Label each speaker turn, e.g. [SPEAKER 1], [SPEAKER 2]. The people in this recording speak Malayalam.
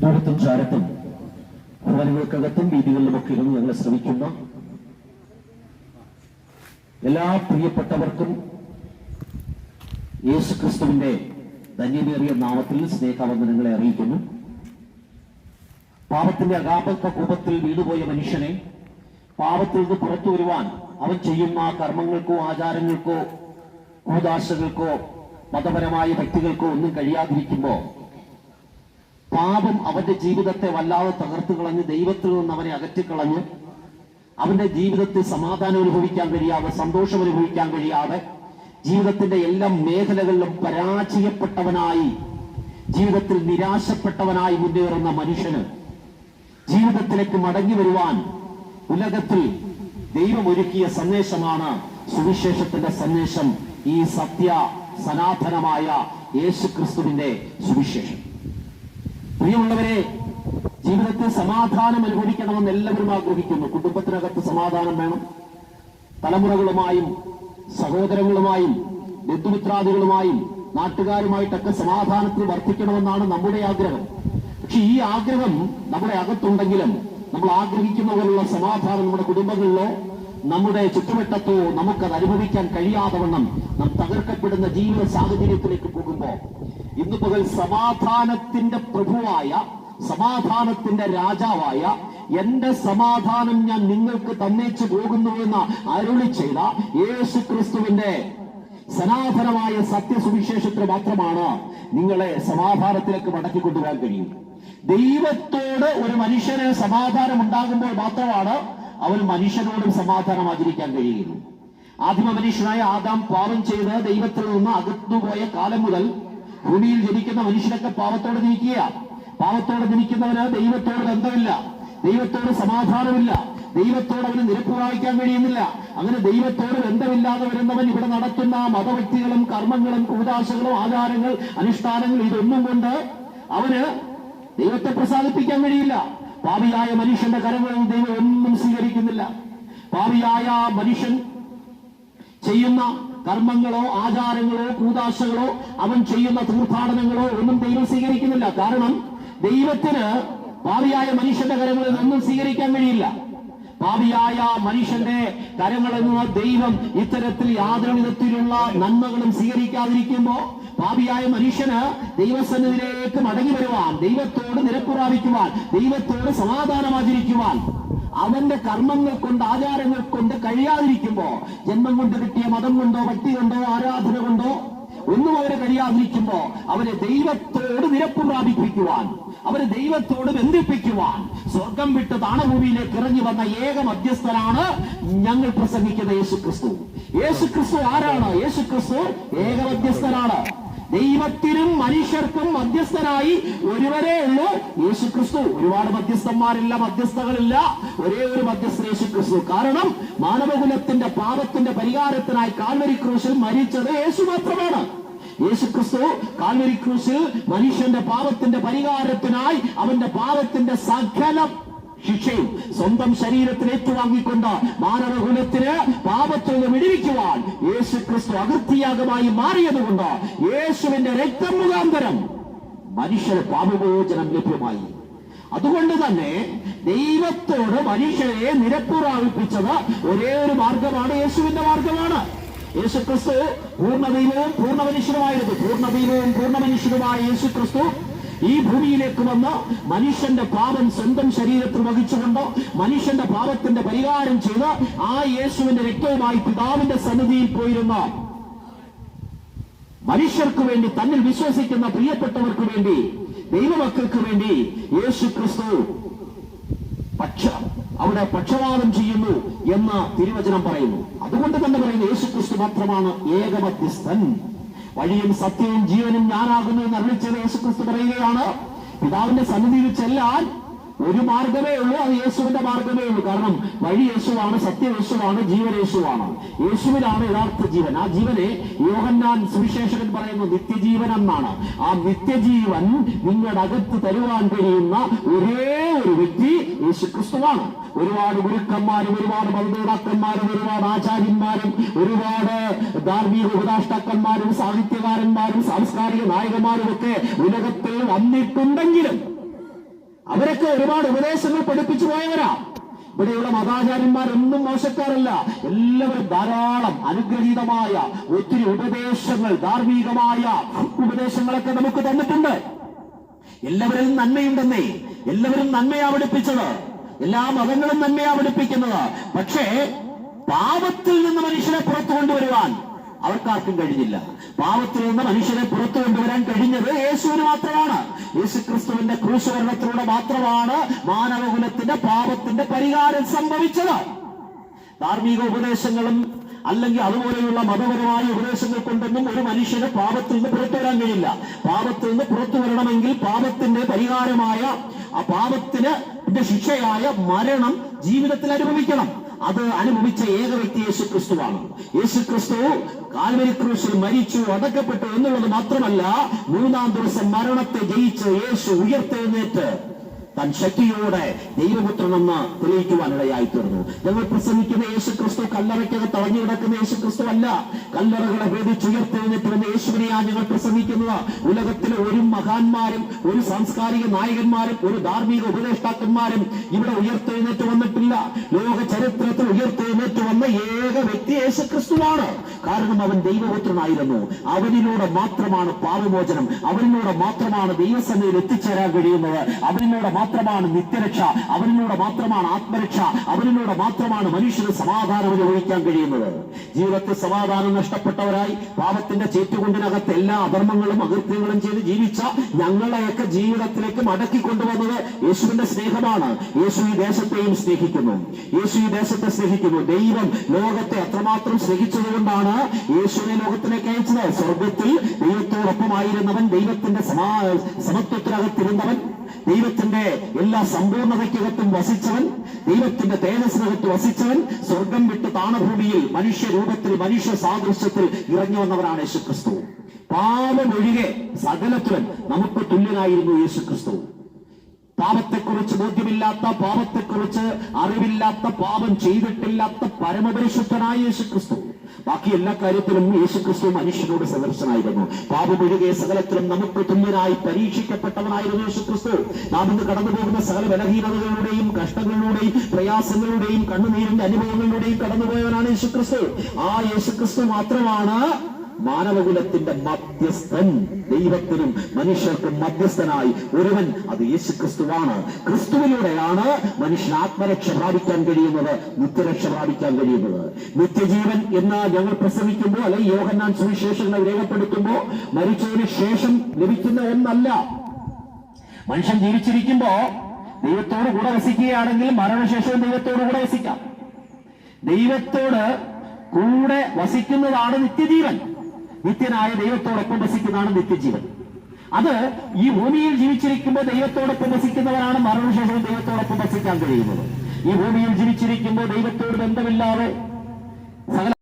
[SPEAKER 1] ദൂരത്തും ചാരത്തും. ഭവനങ്ങൾക്കകത്തും വീതികളിലുമൊക്കെ ഇരുന്ന് ഞങ്ങൾ ശ്രമിക്കുന്ന എല്ലാ പ്രിയപ്പെട്ടവർക്കും യേശു ക്രിസ്തുവിന്റെ ധന്യമേറിയ നാമത്തിൽ സ്നേഹവന്ദനങ്ങളെ അറിയിക്കുന്നു. പാപത്തിന്റെ അകാപത്വ കൂപത്തിൽ വീണുപോയ മനുഷ്യനെ പാപത്തിൽ നിന്ന് പുറത്തു വരുവാൻ അവൻ ചെയ്യുന്ന കർമ്മങ്ങൾക്കോ ആചാരങ്ങൾക്കോ കൂതാശകൾക്കോ മതപരമായ വ്യക്തികൾക്കോ ഒന്നും കഴിയാതിരിക്കുമ്പോ പാപം അവന്റെ ജീവിതത്തെ വല്ലാതെ തകർത്തു കളഞ്ഞ് ദൈവത്തിൽ നിന്ന് അവനെ അകറ്റിക്കളഞ്ഞ് അവന്റെ ജീവിതത്തിൽ സമാധാനം അനുഭവിക്കാൻ കഴിയാതെ സന്തോഷം അനുഭവിക്കാൻ കഴിയാതെ ജീവിതത്തിന്റെ എല്ലാ മേഖലകളിലും പരാജയപ്പെട്ടവനായി ജീവിതത്തിൽ നിരാശപ്പെട്ടവനായി മുന്നേറുന്ന മനുഷ്യന് ജീവിതത്തിലേക്ക് മടങ്ങി വരുവാൻ ഉലകത്തിൽ ദൈവം ഒരുക്കിയ സന്ദേശമാണ്. സുവിശേഷത്തിന്റെ സന്ദേശം ഈ സത്യ സനാതനമായ യേശുക്രിസ്തുവിന്റെ സുവിശേഷം. പ്രിയമുള്ളവരെ ജീവിതത്തിൽ സമാധാനം അനുഭവിക്കണമെന്ന് എല്ലാവരും ആഗ്രഹിക്കുന്നു. കുടുംബത്തിനകത്ത് സമാധാനം വേണം. തലമുറകളുമായും സഹോദരങ്ങളുമായും ബന്ധുമിത്രാദികളുമായും നാട്ടുകാരുമായിട്ടൊക്കെ സമാധാനത്തിൽ വർദ്ധിക്കണമെന്നാണ് നമ്മുടെ ആഗ്രഹം. പക്ഷെ ഈ ആഗ്രഹം നമ്മുടെ അകത്തുണ്ടെങ്കിലും നമ്മൾ ആഗ്രഹിക്കുന്ന പോലുള്ള സമാധാനം നമ്മുടെ കുടുംബങ്ങളിലോ നമ്മുടെ ചുറ്റുവട്ടത്തോ നമുക്കത് അനുഭവിക്കാൻ കഴിയാതെ വണ്ണം നാം തകർക്കപ്പെടുന്ന ജീവിത സാഹചര്യത്തിലേക്ക് പോകുമ്പോൾ ഇന്ന് പകൽ സമാധാനത്തിന്റെ പ്രഭുവായ സമാധാനത്തിന്റെ രാജാവായ എന്റെ സമാധാനം ഞാൻ നിങ്ങൾക്ക് തന്നേച്ചു പോകുന്നു എന്ന് അരുളി ചെയ്ത യേശു ക്രിസ്തുവിന്റെ സനാതനമായ സത്യസുവിശേഷത്തിന് മാത്രമാണ് നിങ്ങളെ സമാധാനത്തിലേക്ക് മടക്കി കൊണ്ടുപോകാൻ കഴിയും. ദൈവത്തോട് ഒരു മനുഷ്യന് സമാധാനം ഉണ്ടാകുമ്പോൾ മാത്രമാണ് അവൻ മനുഷ്യനോടും സമാധാനം ആചരിക്കാൻ കഴിയുന്നത്. ആദിമ മനുഷ്യനായ ആദാം പാപം ചെയ്ത് ദൈവത്തിൽ നിന്ന് അകത്തുപോയ കാലം മുതൽ ഭൂമിയിൽ ജനിക്കുന്ന മനുഷ്യരൊക്കെ പാവത്തോടെ ജനിക്കുക പാവത്തോടെ ജനിക്കുന്നവന് ദൈവത്തോട് ബന്ധമില്ല. ദൈവത്തോട് സമാധാനമില്ല. ദൈവത്തോട് അവന് നിരപ്പ് വായിക്കാൻ കഴിയുന്നില്ല. അങ്ങനെ ദൈവത്തോട് ബന്ധമില്ലാതെ വരുന്നവൻ ഇവിടെ നടത്തുന്ന മതവ്യക്തികളും കർമ്മങ്ങളും കൂതാശകളും ആചാരങ്ങൾ അനുഷ്ഠാനങ്ങൾ ഇതൊന്നും കൊണ്ട് അവന് ദൈവത്തെ പ്രസാദിപ്പിക്കാൻ കഴിയില്ല. പാവിയായ മനുഷ്യന്റെ കരങ്ങളിൽ ദൈവം ഒന്നും സ്വീകരിക്കുന്നില്ല. പാവിയായ മനുഷ്യൻ ചെയ്യുന്ന കർമ്മങ്ങളോ ആചാരങ്ങളോ കൂതാശകളോ അവൻ ചെയ്യുന്ന തീർത്ഥാടനങ്ങളോ ഒന്നും ദൈവം സ്വീകരിക്കുന്നില്ല. കാരണം ദൈവത്തിന് പാവിയായ മനുഷ്യന്റെ കരങ്ങളിൽ ഒന്നും സ്വീകരിക്കാൻ കഴിയില്ല. പാവിയായ മനുഷ്യന്റെ കരങ്ങളെന്ന ദൈവം ഇത്തരത്തിൽ യാതൊരു വിധത്തിലുള്ള നന്മകളും സ്വീകരിക്കാതിരിക്കുമ്പോ പാപിയായ മനുഷ്യന് ദൈവസന്നിധിയിലേക്ക് മടങ്ങി വരുവാൻ ദൈവത്തോട് നിരപ്പുറാവിക്കുവാൻ ദൈവത്തോട് സമാധാനമാചരിക്കുവാൻ അവന്റെ കർമ്മങ്ങൾ കൊണ്ട് ആചാരങ്ങൾ കൊണ്ട് കഴിയാതിരിക്കുമ്പോ ജന്മം കൊണ്ട് കിട്ടിയ മതം കൊണ്ടോ ഭക്തി കൊണ്ടോ ആരാധന കൊണ്ടോ ഒന്നും അവരെ കഴിയാതിരിക്കുമ്പോ അവരെ ദൈവത്തോട് നിരപ്പ് പ്രാപിപ്പിക്കുവാൻ അവരെ ദൈവത്തോട് ബന്ധിപ്പിക്കുവാൻ സ്വർഗം വിട്ട് താണഭൂമിയിലേക്ക് ഇറങ്ങി വന്ന ഏക മധ്യസ്ഥനാണ് ഞങ്ങൾ പ്രസംഗിക്കുന്ന യേശു ക്രിസ്തു യേശു ക്രിസ്തു ആരാണ്? യേശു ക്രിസ്തു ഏക മധ്യസ്ഥനാണ്. ദൈവത്തിനും മനുഷ്യർക്കും മധ്യസ്ഥനായി ഒരുവരെ ഉള്ളൂ. യേശു ക്രിസ്തു ഒരുപാട് മധ്യസ്ഥന്മാരില്ല മധ്യസ്ഥകളില്ല. ഒരേ ഒരു മധ്യസ്ഥ യേശു ക്രിസ്തു കാരണം മാനവകുലത്തിന്റെ പാപത്തിന്റെ പരിഹാരത്തിനായി കാൽവരി ക്രൂശിൽ മരിച്ചത് യേശു മാത്രമാണ്. യേശു ക്രിസ്തു കാൽവരി ക്രൂശിൽ മനുഷ്യന്റെ പാപത്തിന്റെ പരിഹാരത്തിനായി അവന്റെ പാപത്തിന്റെ സകലം ശിക്ഷയും സ്വന്തം ശരീരത്തിന് ഏറ്റുവാങ്ങിക്കൊണ്ട് മാനവകുലത്തിന് പാപത്തിൽ നിന്ന് വിടിവിക്കുവാൻ യേശു ക്രിസ്തു അകൃത്യാഗമായി മാറിയതുകൊണ്ട് യേശുവിന്റെ രക്തം മുഖാന്തരം മനുഷ്യന് പാപമോചനം ലഭ്യമായി. അതുകൊണ്ട് തന്നെ ദൈവത്തോട് മനുഷ്യരെ നിരപ്പുറാവിപ്പിച്ചത് ഒരേ ഒരു മാർഗമാണ് യേശുവിന്റെ മാർഗമാണ്. യേശു ക്രിസ്തു പൂർണ ദൈവവും പൂർണ മനുഷ്യനുമായിരുന്നു. പൂർണ ദൈവവും പൂർണ മനുഷ്യനുമായ യേശു ക്രിസ്തു ഈ ഭൂമിയിലേക്ക് വന്ന് മനുഷ്യന്റെ പാപം സ്വന്തം ശരീരത്തിൽ വഹിച്ചുകൊണ്ട് മനുഷ്യന്റെ പാപത്തിന്റെ പരിഹാരം ചെയ്ത് ആ യേശുവിന്റെ രക്തവുമായി പിതാവിന്റെ സന്നിധിയിൽ പോയിരുന്ന മനുഷ്യർക്ക് വേണ്ടി തന്നിൽ വിശ്വസിക്കുന്ന പ്രിയപ്പെട്ടവർക്ക് വേണ്ടി ദൈവമക്കൾക്ക് വേണ്ടി യേശു ക്രിസ്തു പക്ഷ അവിടെ പക്ഷപാതം ചെയ്യുന്നു എന്ന് തിരുവചനം പറയുന്നു. അതുകൊണ്ട് തന്നെ പറയുന്നു യേശു ക്രിസ്തു മാത്രമാണ് ഏകമധ്യസ്ഥൻ. വഴിയും സത്യവും ജീവനും ഞാനാകുന്നു എന്ന് അറിയിച്ചത് യേശുക്രിസ്തു പറയുകയാണ്. പിതാവിന്റെ സന്നിധിയിൽ ചെല്ലാൻ ഒരു മാർഗമേ ഉള്ളൂ അത് യേശുവിന്റെ മാർഗമേ ഉള്ളൂ. കാരണം വഴി യേശുവാണ് സത്യ യേശുവാണ് ജീവൻ യേശുവാണ് യേശുവിനാണ് യഥാർത്ഥ ജീവൻ. ആ ജീവനെ യോഹന്നാൻ സുവിശേഷകൻ പറയുന്നു നിത്യജീവൻ എന്നാണ്. ആ നിത്യജീവൻ നിങ്ങളുടെ അകത്ത് തരുവാൻ കഴിയുന്ന ഒരേ ഒരു വ്യക്തി യേശു ക്രിസ്തുവാണ് ഒരുപാട് ഗുരുക്കന്മാരും ഒരുപാട് മന്ദോടാക്കന്മാരും ഒരുപാട് ആചാര്യന്മാരും ഒരുപാട് ധാർമ്മിക ഉപദാഷ്ടാക്കന്മാരും സാഹിത്യകാരന്മാരും സാംസ്കാരിക നായകന്മാരും ഒക്കെ ഉലകത്തിൽ വന്നിട്ടുണ്ടെങ്കിലും അവരൊക്കെ ഒരുപാട് ഉപദേശങ്ങൾ പഠിപ്പിച്ചു പോയവരാ. ഇവിടെയുള്ള മതാചാര്യന്മാരൊന്നും മോശക്കാരല്ല. എല്ലാവരും ധാരാളം അനുഗ്രഹീതമായ ഒത്തിരി ഉപദേശങ്ങൾ ധാർമ്മികമായ ഉപദേശങ്ങളൊക്കെ നമുക്ക് തന്നിട്ടുണ്ട്. എല്ലാവരും നന്മയുണ്ടെന്നേ എല്ലാവരും നന്മയാ പഠിപ്പിച്ചത്. എല്ലാ മതങ്ങളും നന്മയാ പഠിപ്പിക്കുന്നത്. പക്ഷേ പാപത്തിൽ നിന്ന് മനുഷ്യനെ പുറത്തു കൊണ്ടുവരുവാൻ അവർക്കാർക്കും കഴിഞ്ഞില്ല. പാപത്തിൽ നിന്ന് മനുഷ്യനെ പുറത്തു കൊണ്ടുവരാൻ കഴിഞ്ഞത് യേശുവിന് മാത്രമാണ്. യേശു ക്രിസ്തുവിന്റെ ക്രൂശുവരണത്തിലൂടെ മാത്രമാണ് മാനവകുലത്തിന്റെ പാപത്തിന്റെ പരിഹാരം സംഭവിച്ചത്. ധാർമ്മിക ഉപദേശങ്ങളും അല്ലെങ്കിൽ അതുപോലെയുള്ള മതപരമായ ഉപദേശങ്ങൾ കൊണ്ടൊന്നും ഒരു മനുഷ്യന് പാപത്തിൽ നിന്ന് പുറത്തു വരാൻ കഴിയില്ല. പാപത്തിൽ നിന്ന് പുറത്തു വരണമെങ്കിൽ പാപത്തിന്റെ പരിഹാരമായ ആ പാപത്തിന് ശിക്ഷയായ മരണം ജീവിതത്തിൽ അനുഭവിക്കണം. അത് അനുഭവിച്ച ഏക വ്യക്തി യേശു ക്രിസ്തുവാണ് യേശു ക്രിസ്തു കാൽവരി ക്രൂശിൽ മരിച്ചു അടക്കപ്പെട്ടു എന്നുള്ളത് മാത്രമല്ല മൂന്നാം ദിവസം മരണത്തെ ജയിച്ച് യേശു ഉയർത്തെഴുന്നേറ്റ്. തൻ ശക്തിയോടെ ദൈവപുത്രനെന്ന് തെളിയിക്കുവാനിടയായി തീർന്നു ഞങ്ങൾ പ്രസംഗിക്കുന്ന യേശു ക്രിസ്തു കല്ലറയ്ക്കകത്ത് തടഞ്ഞു കിടക്കുന്ന യേശു ക്രിസ്തു അല്ല. കല്ലറകളെ ഭേദിച്ചുയർത്തെഴുന്നേറ്റുവെന്ന യേശുവിനെയാണ് ഞങ്ങൾ പ്രസംഗിക്കുന്നത്. ഉലകത്തിലെ ഒരു മഹാന്മാരും ഒരു സാംസ്കാരിക നായകന്മാരും ഒരു ധാർമ്മിക ഉപദേഷ്ടാക്കന്മാരും ഇവിടെ ഉയർത്തെഴുന്നേറ്റ് വന്നിട്ടില്ല. ലോക ചരിത്രത്തിൽ ഉയർത്തെഴുന്നേറ്റ് വന്ന ഏക വ്യക്തി യേശു ക്രിസ്തുവാണ് കാരണം അവൻ ദൈവപുത്രനായിരുന്നു. അവനിലൂടെ മാത്രമാണ് പാപമോചനം. അവനിലൂടെ മാത്രമാണ് ദൈവസഭയിൽ എത്തിച്ചേരാൻ കഴിയുന്നത്. അവനിലൂടെ മാത്രമാണ് നിത്യരക്ഷ. അവനിലൂടെ മാത്രമാണ് ആത്മരക്ഷ. അവനിലൂടെ മാത്രമാണ് മനുഷ്യന് സമാധാനം അനുഭവിക്കാൻ കഴിയുന്നത്. ജീവിതത്തിൽ സമാധാനം നഷ്ടപ്പെട്ടവരായി പാപത്തിന്റെ ചേറ്റുകൊണ്ടിനകത്ത് എല്ലാ അധർമ്മങ്ങളും അകൃത്യങ്ങളും ചെയ്ത് ജീവിച്ച ഞങ്ങളെയൊക്കെ ജീവിതത്തിലേക്ക് മടക്കി കൊണ്ടുവന്നത് യേശുവിന്റെ സ്നേഹമാണ്. യേശു ഈ ദേശത്തെയും സ്നേഹിക്കുന്നു. യേശു ഈ ദേശത്തെ സ്നേഹിക്കുന്നു. ദൈവം ലോകത്തെ അത്രമാത്രം സ്നേഹിച്ചതുകൊണ്ടാണ് യേശുവിനെ ലോകത്തിലേക്ക് അയച്ചത്. സ്വർഗത്തിൽ ദൈവത്തോടൊപ്പമായിരുന്നവൻ ദൈവത്തിന്റെ സമാ സമത്വത്തിനകത്തിരുന്നവൻ ദൈവത്തിന്റെ എല്ലാ സമ്പൂർണതയ്ക്കകത്തും വസിച്ചവൻ ദൈവത്തിന്റെ തേജസ്സിനകത്ത് വസിച്ചവൻ സ്വർഗം വിട്ട് താണഭൂമിയിൽ മനുഷ്യരൂപത്തിൽ മനുഷ്യ സാദൃശ്യത്തിൽ ഇറങ്ങി വന്നവനാണ് യേശുക്രിസ്തു. പാപമൊഴികെ സകലത്തിലും നമുക്ക് തുല്യനായിരുന്നു യേശുക്രിസ്തു. പാപത്തെക്കുറിച്ച് ബോധ്യമില്ലാത്ത പാപത്തെക്കുറിച്ച് അറിവില്ലാത്ത പാപം ചെയ്തിട്ടില്ലാത്ത പരമപരിശുദ്ധനായ യേശു ക്രിസ്തു ബാക്കി എല്ലാ കാര്യത്തിലും യേശു ക്രിസ്തു മനുഷ്യനോട് സദർശനായിരുന്നു. പാപമൊഴികെ സകലത്തിലും നമുക്ക് തുല്യനായി പരീക്ഷിക്കപ്പെട്ടവനായിരുന്നു യേശു ക്രിസ്തു നാം ഇന്ന് കടന്നു പോകുന്ന സകല ബലഹീനതകളുടെയും കഷ്ടങ്ങളിലൂടെയും പ്രയാസങ്ങളുടെയും കണ്ണുനീരിന്റെ അനുഭവങ്ങളിലൂടെയും കടന്നുപോയവനാണ് യേശു ക്രിസ്തു ആ യേശു ക്രിസ്തു മാത്രമാണ് മാനവകുലത്തിന്റെ മധ്യസ്ഥൻ ദൈവത്തിനും മനുഷ്യർക്കും മധ്യസ്ഥനായി ഒരുവൻ അത് യേശു ക്രിസ്തുവാണ് ക്രിസ്തുവിലൂടെയാണ് മനുഷ്യൻ ആത്മരക്ഷ പ്രാപിക്കാൻ കഴിയുന്നത് നിത്യരക്ഷ പ്രാപിക്കാൻ കഴിയുന്നത്. നിത്യജീവൻ എന്ന് ഞങ്ങൾ പ്രസംഗിക്കുമ്പോൾ അല്ലെങ്കിൽ യോഹന്നാൻ സുവിശേഷങ്ങൾ രേഖപ്പെടുത്തുമ്പോൾ മരിച്ചതിന് ശേഷം ലഭിക്കുന്ന ഒന്നല്ല. മനുഷ്യൻ ജീവിച്ചിരിക്കുമ്പോ ദൈവത്തോട് കൂടെ വസിക്കുകയാണെങ്കിൽ മരണശേഷവും ദൈവത്തോട് കൂടെ വസിക്കാം. ദൈവത്തോട് കൂടെ വസിക്കുന്നതാണ് നിത്യജീവൻ. നിത്യനായ ദൈവത്തോടൊപ്പം വസിക്കുന്നതാണ് നിത്യജീവൻ. അത് ഈ ഭൂമിയിൽ ജീവിച്ചിരിക്കുമ്പോൾ ദൈവത്തോടൊപ്പം വസിക്കുന്നവരാണ് മരണശേഷം ദൈവത്തോടൊപ്പം വസിക്കാൻ കഴിയുന്നത്. ഈ ഭൂമിയിൽ ജീവിച്ചിരിക്കുമ്പോൾ ദൈവത്തോട് ബന്ധമില്ലാതെ സകല